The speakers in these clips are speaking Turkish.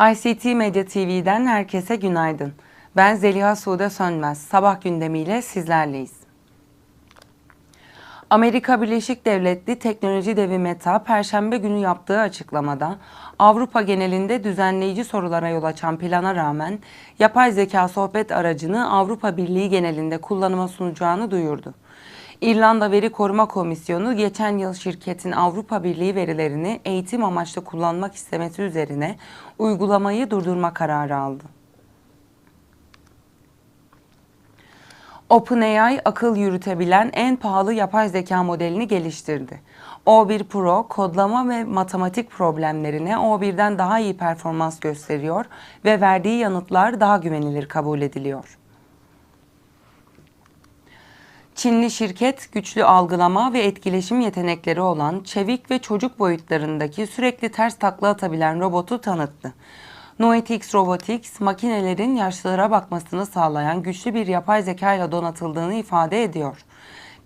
ICT Medya TV'den herkese günaydın. Ben Zeliha Sude Sönmez. Sabah gündemiyle sizlerleyiz. Amerika Birleşik Devletleri teknoloji devi Meta, Perşembe günü yaptığı açıklamada Avrupa genelinde düzenleyici sorulara yol açan plana rağmen yapay zeka sohbet aracını Avrupa Birliği genelinde kullanıma sunacağını duyurdu. İrlanda Veri Koruma Komisyonu geçen yıl şirketin Avrupa Birliği verilerini eğitim amaçlı kullanmak istemesi üzerine uygulamayı durdurma kararı aldı. OpenAI akıl yürütebilen en pahalı yapay zeka modelini geliştirdi. O1 Pro kodlama ve matematik problemlerine O1'den daha iyi performans gösteriyor ve verdiği yanıtlar daha güvenilir kabul ediliyor. Çinli şirket güçlü algılama ve etkileşim yetenekleri olan çevik ve çocuk boyutlarındaki sürekli ters takla atabilen robotu tanıttı. Noetix Robotics, makinelerin yaşlılara bakmasını sağlayan güçlü bir yapay zeka ile donatıldığını ifade ediyor.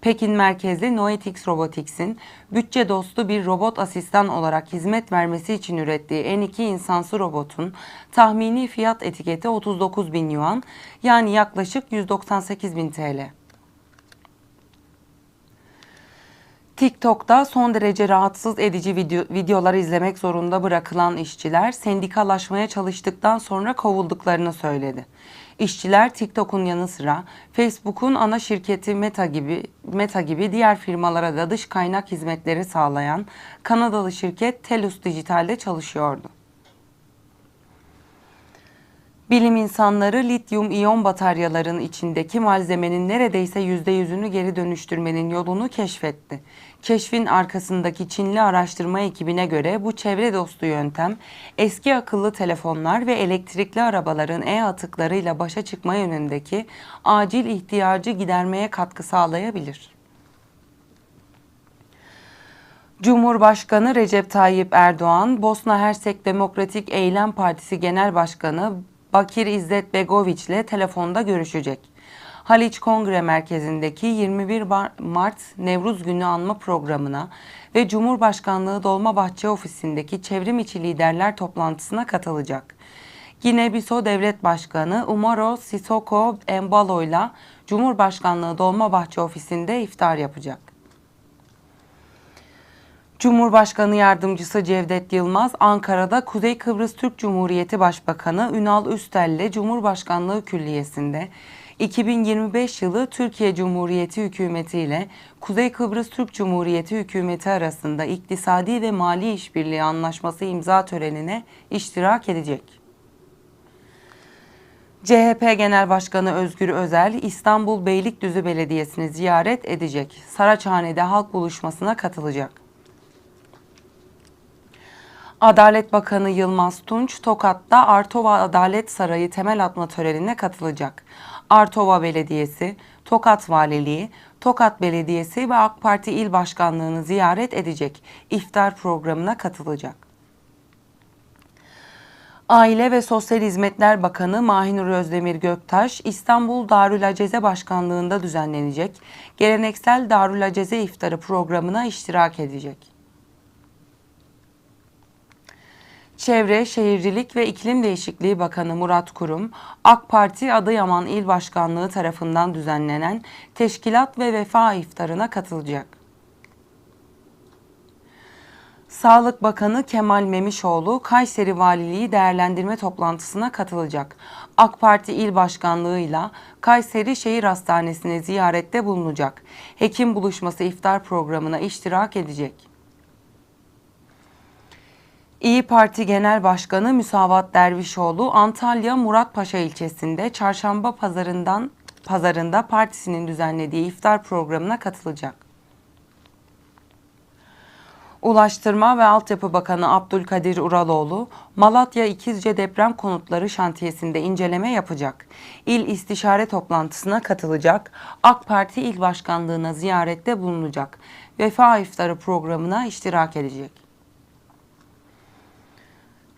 Pekin merkezli Noetix Robotics'in bütçe dostu bir robot asistan olarak hizmet vermesi için ürettiği N2 insansı robotun tahmini fiyat etiketi 39 bin yuan yani yaklaşık 198 bin TL. TikTok'ta son derece rahatsız edici video, videolar izlemek zorunda bırakılan işçiler sendikalaşmaya çalıştıktan sonra kovulduklarını söyledi. İşçiler TikTok'un yanı sıra Facebook'un ana şirketi Meta gibi Meta gibi diğer firmalara da dış kaynak hizmetleri sağlayan Kanadalı şirket Telus Dijital'de çalışıyordu. Bilim insanları lityum iyon bataryaların içindeki malzemenin neredeyse %100'ünü geri dönüştürmenin yolunu keşfetti. Keşfin arkasındaki Çinli araştırma ekibine göre bu çevre dostu yöntem eski akıllı telefonlar ve elektrikli arabaların e-atıklarıyla başa çıkma yönündeki acil ihtiyacı gidermeye katkı sağlayabilir. Cumhurbaşkanı Recep Tayyip Erdoğan, Bosna Hersek Demokratik Eylem Partisi Genel Başkanı Bakir İzzet Begoviç ile telefonda görüşecek. Haliç Kongre Merkezi'ndeki 21 Mart Nevruz Günü anma programına ve Cumhurbaşkanlığı Dolmabahçe Ofisi'ndeki çevrim içi liderler toplantısına katılacak. Gine-Biso Devlet Başkanı Umaro Sisoko Embalo ile Cumhurbaşkanlığı Dolmabahçe Ofisi'nde iftar yapacak. Cumhurbaşkanı Yardımcısı Cevdet Yılmaz, Ankara'da Kuzey Kıbrıs Türk Cumhuriyeti Başbakanı Ünal Üstel ile Cumhurbaşkanlığı Külliyesi'nde 2025 yılı Türkiye Cumhuriyeti Hükümeti ile Kuzey Kıbrıs Türk Cumhuriyeti Hükümeti arasında iktisadi ve mali işbirliği anlaşması imza törenine iştirak edecek. CHP Genel Başkanı Özgür Özel, İstanbul Beylikdüzü Belediyesi'ni ziyaret edecek. Saraçhane'de halk buluşmasına katılacak. Adalet Bakanı Yılmaz Tunç, Tokat'ta Artova Adalet Sarayı temel atma törenine katılacak. Artova Belediyesi, Tokat Valiliği, Tokat Belediyesi ve AK Parti İl Başkanlığı'nı ziyaret edecek. İftar programına katılacak. Aile ve Sosyal Hizmetler Bakanı Mahinur Özdemir Göktaş, İstanbul Darül Aceze Başkanlığı'nda düzenlenecek geleneksel Darül Aceze iftarı programına iştirak edecek. Çevre, Şehircilik ve İklim Değişikliği Bakanı Murat Kurum, AK Parti Adıyaman İl Başkanlığı tarafından düzenlenen Teşkilat ve Vefa İftarına katılacak. Sağlık Bakanı Kemal Memişoğlu Kayseri Valiliği değerlendirme toplantısına katılacak. AK Parti İl Başkanlığı'yla Kayseri Şehir Hastanesi'ne ziyarette bulunacak. Hekim buluşması iftar programına iştirak edecek. İyi Parti Genel Başkanı Müsavat Dervişoğlu Antalya Muratpaşa ilçesinde çarşamba pazarından pazarında partisinin düzenlediği iftar programına katılacak. Ulaştırma ve Altyapı Bakanı Abdülkadir Uraloğlu, Malatya İkizce Deprem Konutları şantiyesinde inceleme yapacak. İl istişare toplantısına katılacak. AK Parti İl Başkanlığı'na ziyarette bulunacak. Vefa İftarı programına iştirak edecek.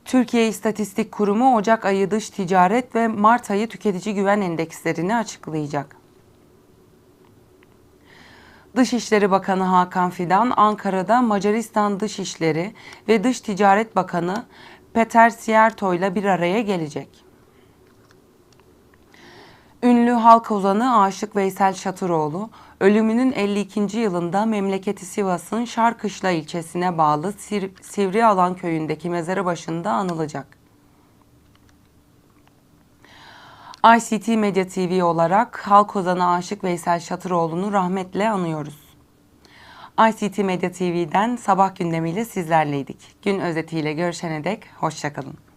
Türkiye İstatistik Kurumu Ocak ayı dış ticaret ve Mart ayı tüketici güven endekslerini açıklayacak. Dışişleri Bakanı Hakan Fidan, Ankara'da Macaristan Dışişleri ve Dış Ticaret Bakanı Peter Sierto ile bir araya gelecek. Ünlü halk ozanı Aşık Veysel Şatıroğlu, ölümünün 52. yılında memleketi Sivas'ın Şarkışla ilçesine bağlı Sivrialan köyündeki mezarı başında anılacak. ICT Medya TV olarak halk ozanı Aşık Veysel Şatıroğlu'nu rahmetle anıyoruz. ICT Medya TV'den sabah gündemiyle sizlerleydik. Gün özetiyle görüşene dek hoşçakalın.